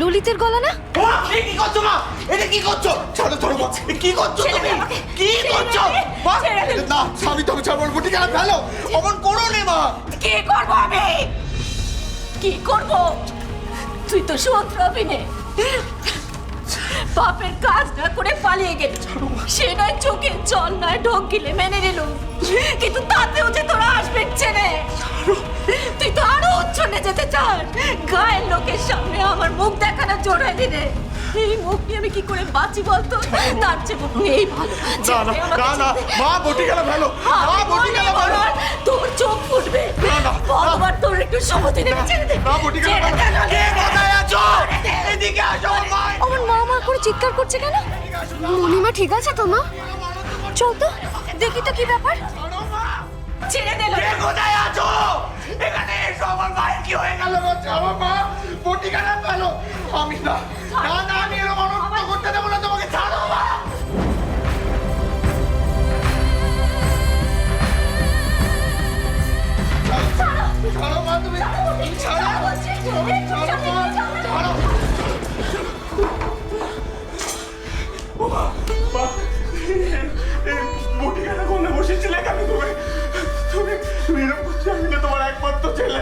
ললিতের গলা না? এ কি করছ মা? এটা কি করছ? ছাড়ো ছাড়ো মা এ কি করছ ছেড়ে তুমি? কি করছ। মা না স্বামী তুমি ছাড়বো বুটি কেন ফেলো অমন করো নে মা। কি করব আমি? কি করব? তুই তো শোধরাবি নে বাপের কাজ না করে পালিয়ে গেল। সে নয় চোখে জল নয় ঢোক গিলে মেনে নিল। কিন্তু তাতেও যে তোরা আসবে ছেড়ে। তুই তো আরও উচ্ছনে যেতে চাস। আমার মুখ দেখানো জোরে দিলে এই মুখ নিয়ে আমি কি করে বাঁচি বলতো? তার চেয়ে বরং এই ভালো। না না মা বুটি কেন ফেলো। মা বুটি ফেলো। বলার, তোর চোখ ফুটবে। না, না, ভগবান তোর একটু সমতি দেবে ছেড়ে দে। না বুটি দে, কে কোথায় আছো? এদিকে আসো মা। আমার মা মা করে চিৎকার করছে কেন? মনিমা ঠিক আছে তো মা? চল তো দেখি তো কি ব্যাপার। ছেড়ে দে কে কোথায় আছো? এখানে এসো আমার মায়ের কি হয়ে গেল বলছে আমার মা। বুটি কেন ফেলো আমি না। না না আমি এরকম অনর্থ করতে দেবো না তোমাকে ছাড়ো মা ছাড়ো ছাড়ো মা তুমি ছাড়ো ছাড়ো মা ছাড়ো মা মা বুটি কেন কোলে বসেছিলে কেন তুমি? তুমি তুমি এরকম করছ আমি তো তোমার একমাত্র ছেলে।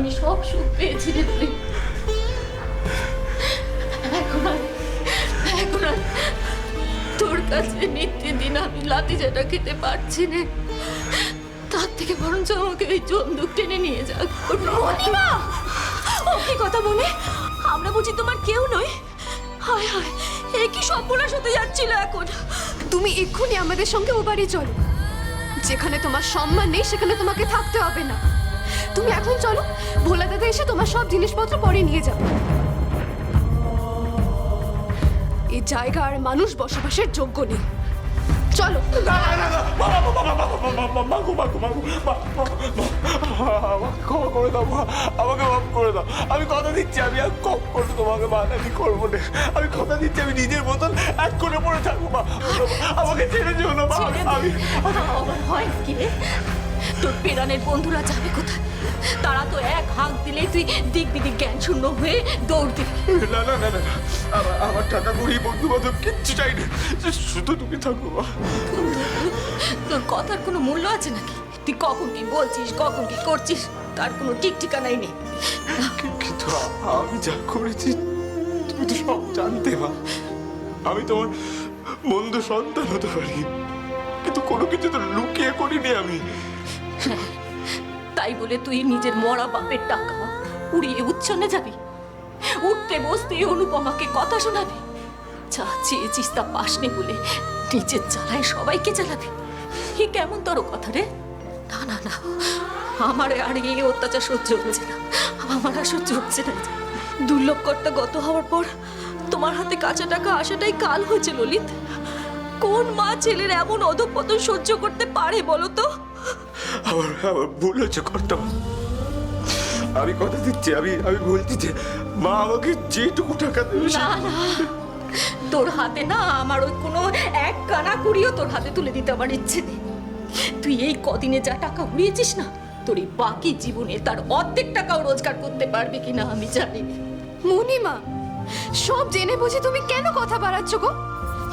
আমি সব সুখ পেয়েছি রে তুই। এখন এখন তোর কাছে নিত্যদিন আমি লাতি যেটা খেতে পারছি না। তার থেকে বরঞ্চ আমাকে ওই চন্দুক টেনে নিয়ে যাক। অনিমা ও কি কথা বলে? আমরা বুঝি তোমার কেউ নই। হায় হায়, এ কি সর্বনাশ হতে যাচ্ছিল এখন? তুমি এক্ষুনি আমাদের সঙ্গে ও বাড়ি চলো। যেখানে তোমার সম্মান নেই, সেখানে তোমাকে থাকতে হবে না। তুমি এখন চলো ভোলা দাদা এসে তোমার সব জিনিসপত্র পরে নিয়ে যাবে। এই জায়গার মানুষ বসবাসের যোগ্য নেই। চলো। করে দাও আমাকে মাফ করে দাও। আমি কথা দিচ্ছি আমি আর কম করে তোমাকে মাথা আমি করব না। আমি কথা দিচ্ছি আমি নিজের মতন এক করে পড়ে থাকব মা। আমাকে ছেড়ে যেও না আমি হয় কি তোর পেরানের বন্ধুরা যাবে কোথায়? তারা তো এক হাঁক দিলেই তুই দিক বিদিক জ্ঞান শূন্য হয়ে দৌড় দিবি। না না না না না। আমার আমার টাকা করি বন্ধু বান্ধব কিচ্ছু চাই না। শুধু তুমি থাকো। তোর কথার কোনো মূল্য আছে নাকি? তুই কখন কি বলছিস কখন কি করছিস তার কোনো ঠিক ঠিকানাই নেই। কিন্তু আমি যা করেছি তুমি তো সব জানতে মা আমি তোমার বন্ধু সন্তান হতে পারি। কিন্তু কোনো কিছু তো লুকিয়ে করিনি আমি। তাই বলে তুই নিজের মরা বাপের টাকা উড়িয়ে উচ্ছন্নে যাবি। উঠতে বসতে অনুপমাকে কথা শোনাবি। যা চেয়েছিস তা পাসনি বলে নিজের জ্বালায় সবাইকে জ্বালাবি। এ কেমন তোর কথা রে? না না না। আমার আর এই অত্যাচার সহ্য হচ্ছে না। আমার আর সহ্য হচ্ছে না। দুর্লভ কর্তা গত হওয়ার পর তোমার হাতে কাঁচা টাকা আসাটাই কাল হয়েছে, ললিত। কোন মা ছেলের এমন অধপতন সহ্য করতে পারে বলো তো? আমার আমার ভুল হচ্ছে কর্তা আমি কথা দিচ্ছি আমি আমি বলছি যে মা আমাকে যেটুকু টাকা দেবে না না তোর হাতে না আমার ওই কোনো এক কানা কুড়িও তোর হাতে তুলে দিতে আমার ইচ্ছে নেই। তুই এই কদিনে যা টাকা উড়িয়েছিস না তোর এই বাকি জীবনে তার অর্ধেক টাকাও রোজগার করতে পারবে কিনা আমি জানি। না। মনিমা সব জেনে বুঝে তুমি কেন কথা বাড়াচ্ছ গো?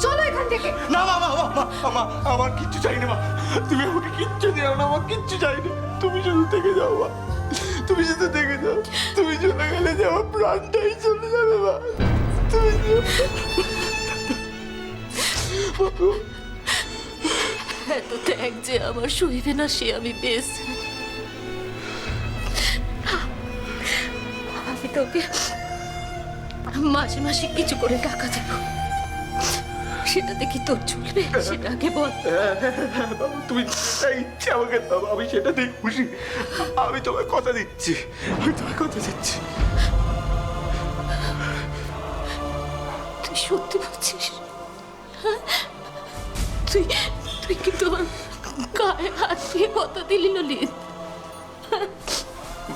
চলো এখান থেকে। না মা মা মা মা মা আমার কিচ্ছু চাই না মা। তুমি আমাকে কিচ্ছু দিও না, আমার কিচ্ছু চাই না। তুমি শুধু থেকে যাও, মা। তুমি শুধু থেকে যাও। তুমি চলে গেলে যে আমার প্রাণটাই চলে যাবে, মা। তুমি এত যে আমার সইবে না, সে আমি বেশ আমি তোকে মাসে মাসে কিছু করে টাকা দেবো। সেটাতে কি তোর চলবে সেটা আগে বল। বাবু তুমি যেটা ইচ্ছে আমাকে দাও আমি সেটাতেই খুশি। আমি তোমায় কথা দিচ্ছি আমি তোমায় কথা দিচ্ছি। তুই সত্যি বলছিস? হ্যাঁ? তুই তুই কিন্তু আমার গায়ে হাত দিয়ে কথা দিলি ললিত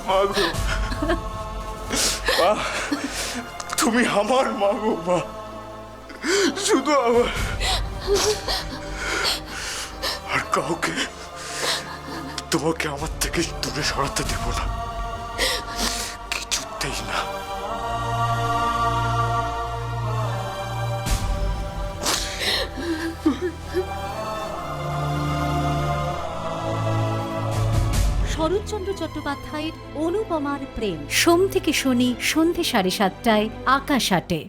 মাগো মা তুমি আমার মাগো মা। শুধু আমার। আর কাউকে তোমাকে আমার থেকে দূরে সরাতে দেব না। কিছুতেই না। শরৎচন্দ্র চট্টোপাধ্যায়ের অনুপমার প্রেম। সোম থেকে শনি সন্ধে সাড়ে সাতটায়, আকাশ আটে।